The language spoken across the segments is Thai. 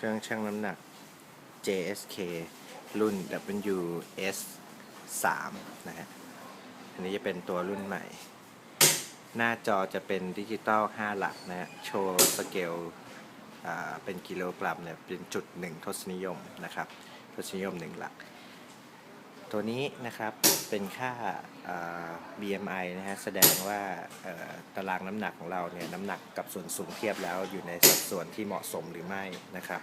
เครื่องชั่งน้ำหนัก JSK รุ่น WS 3นะฮะ อันนี้จะเป็นตัวรุ่นใหม่ หน้าจอจะเป็นดิจิตอล 5 หลักนะฮะ โชว์สเกลอ่าเป็นกิโลกรัมเนี่ยเป็นจุดหนึ่งทศนิยมนะครับ ทศนิยมหนึ่งหลัก ตัวนี้นะครับเป็นค่าา BMI นะฮะแสดงว่าตารางน้ำหนักของเราเนี่ยน้ำหนักกับส่วนสูงเทียบแล้วอยู่ในสัดส่วนที่เหมาะสมหรือไม่นะครับ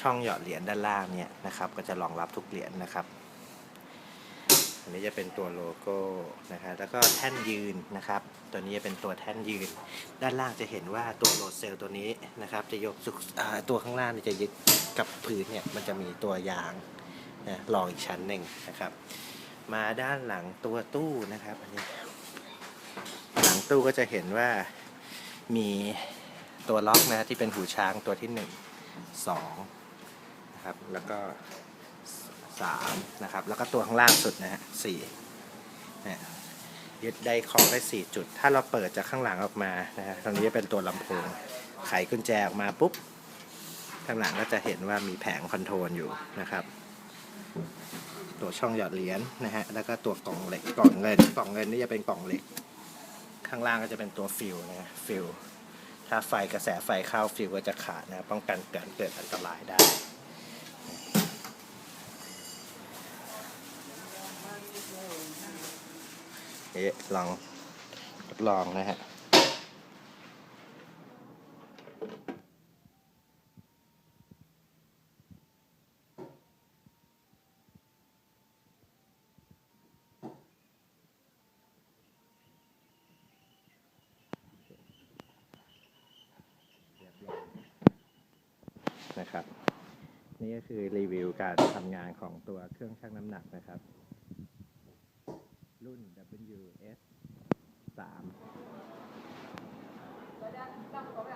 ช่องหยอดเหรียญด้านล่างเนี่ยนะครับ ก็จะรองรับทุกเหรียญนะครับ อันนี้จะเป็นตัวโลโก้นะครับแล้วก็แท่นยืนนะครับ ตัวนี้จะเป็นตัวแท่นยืน ด้านล่างจะเห็นว่าตัวโหลดเซลล์ตัวนี้นะครับ จะยกสุกอ่าตัวข้างล่างจะยึดกับพื้นเนี่ยมันจะมีตัวยาง นะรองอีกชั้นหนึ่งนะครับ มาด้านหลังตัวตู้นะครับอันนี้หลังตู้ก็จะเห็นว่ามีตัวล็อกนะที่เป็นหูช้างตัวที่หนึ่งสองนะครับแล้วก็สามนะครับแล้วก็ตัวข้างล่างสุดนะฮะสี่นี่ยยึดได้คอได้สี่จุด ถ้าเราเปิดจากข้างหลังออกมานะฮะตรงนี้จะเป็นตัวลำโพงไขกุญแจออกมาปุ๊บข้างหลังก็จะเห็นว่ามีแผงคอนโทรลอยู่นะครับ ตัวช่องหยอดเหรียญนะฮะแล้วก็ตัวกล่องเหล็กกล่องเงินกล่องเงินนี่จะเป็นกล่องเหล็ก ข้างล่างก็จะเป็นตัวฟิลนะฮะฟิลถ้าไฟกระแสไฟเข้าฟิลก็จะขาดนะป้องกันเกิดเกิดอันตรายได้เอ๊ะลองทดลองนะฮะ นะครับ นี่ก็คือรีวิวการทำงานของตัวเครื่องชั่งน้ำหนักนะครับ รุ่น WS 3